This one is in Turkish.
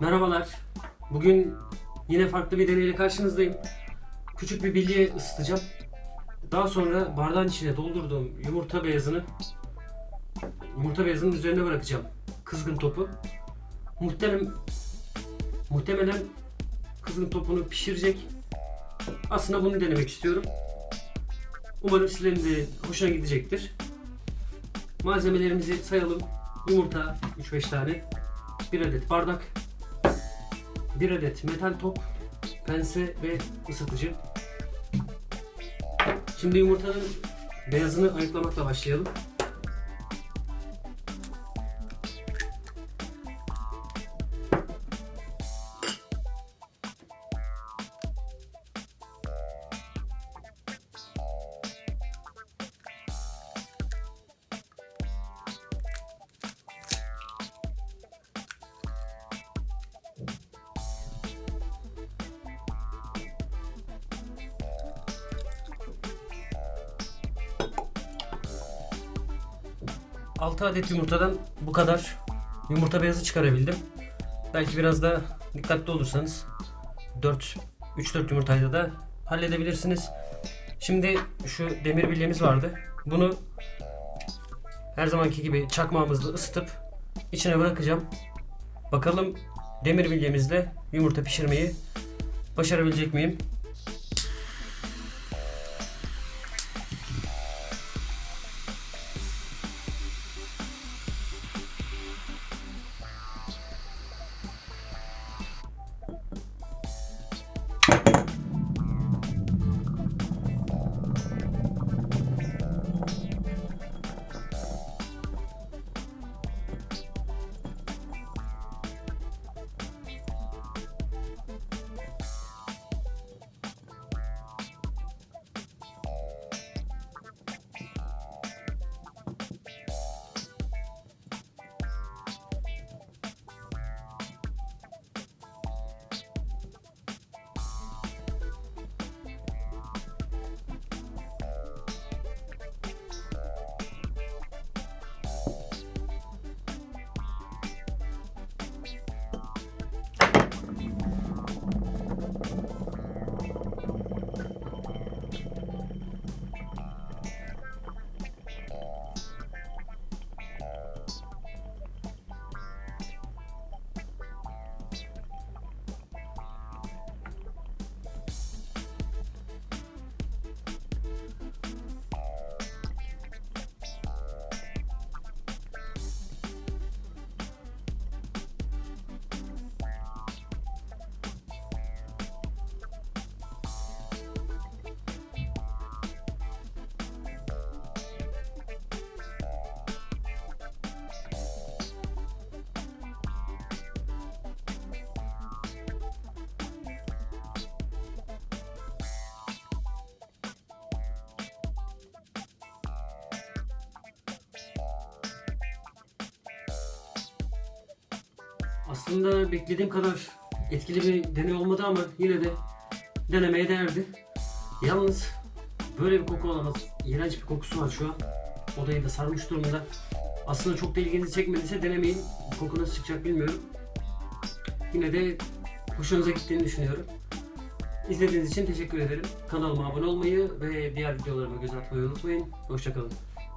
Merhabalar. Bugün yine farklı bir deneyle karşınızdayım. Küçük bir bilye ısıtacağım. Daha sonra bardağın içine doldurduğum yumurta beyazını yumurta beyazının üzerine bırakacağım. Kızgın topu. Muhtemelen muhtemelen kızgın topunu pişirecek. Aslında bunu denemek istiyorum. Umarım sizlerin de hoşuna gidecektir. Malzemelerimizi sayalım. Yumurta 3-5 tane. 1 adet bardak. 1 adet metal top. Pense ve ısıtıcı. Şimdi yumurtanın beyazını ayıklamakla başlayalım. Altı adet yumurtadan bu kadar yumurta beyazı çıkarabildim. Belki biraz da dikkatli olursanız 4 3-4 yumurtayla da halledebilirsiniz. Şimdi şu demir bilyemiz vardı. Bunu her zamanki gibi çakmağımızla ısıtıp içine bırakacağım. Bakalım demir bilyemizle yumurta pişirmeyi başarabilecek miyim? Aslında beklediğim kadar etkili bir deney olmadı ama yine de denemeye değerdi. Yalnız böyle bir koku olamaz. İğrenç bir kokusu var şu an. Odayı da sarmış durumda. Aslında çok da ilginizi çekmediyse denemeyin. Koku nasıl çıkacak bilmiyorum. Yine de hoşunuza gittiğini düşünüyorum. İzlediğiniz için teşekkür ederim. Kanalıma abone olmayı ve diğer videolarıma göz atmayı unutmayın. Hoşçakalın.